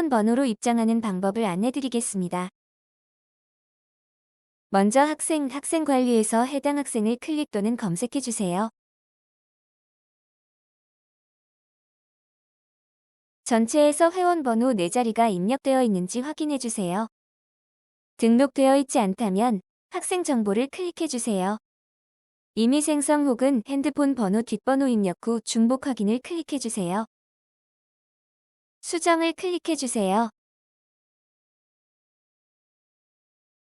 회원번호로 입장하는 방법을 안내드리겠습니다. 먼저 학생, 학생 관리에서 해당 학생을 클릭 또는 검색해 주세요. 전체에서 회원번호 4자리가 입력되어 있는지 확인해 주세요. 등록되어 있지 않다면 학생 정보를 클릭해 주세요. 이미 생성 혹은 핸드폰 번호 뒷번호 입력 후 중복 확인을 클릭해 주세요. 수정을 클릭해 주세요.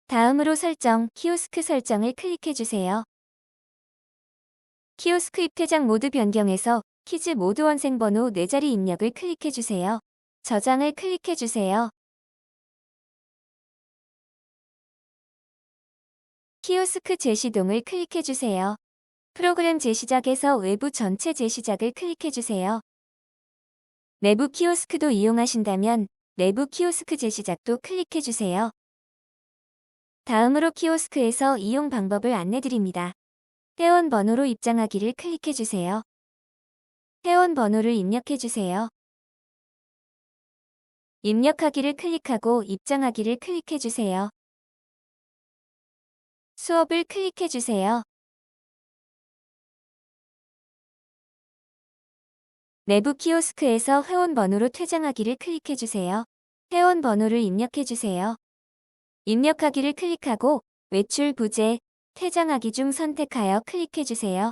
다음으로 설정, 키오스크 설정을 클릭해 주세요. 키오스크 입퇴장 모드 변경에서 키즈 모드 원생 번호 4자리 입력을 클릭해 주세요. 저장을 클릭해 주세요. 키오스크 재시동을 클릭해 주세요. 프로그램 재시작에서 외부 전체 재시작을 클릭해 주세요. 내부 키오스크도 이용하신다면 내부 키오스크 재시작도 클릭해 주세요. 다음으로 키오스크에서 이용 방법을 안내드립니다. 회원 번호로 입장하기를 클릭해 주세요. 회원 번호를 입력해 주세요. 입력하기를 클릭하고 입장하기를 클릭해 주세요. 수업을 클릭해 주세요. 내부 키오스크에서 회원 번호로 퇴장하기를 클릭해 주세요. 회원 번호를 입력해 주세요. 입력하기를 클릭하고 외출 부재, 퇴장하기 중 선택하여 클릭해 주세요.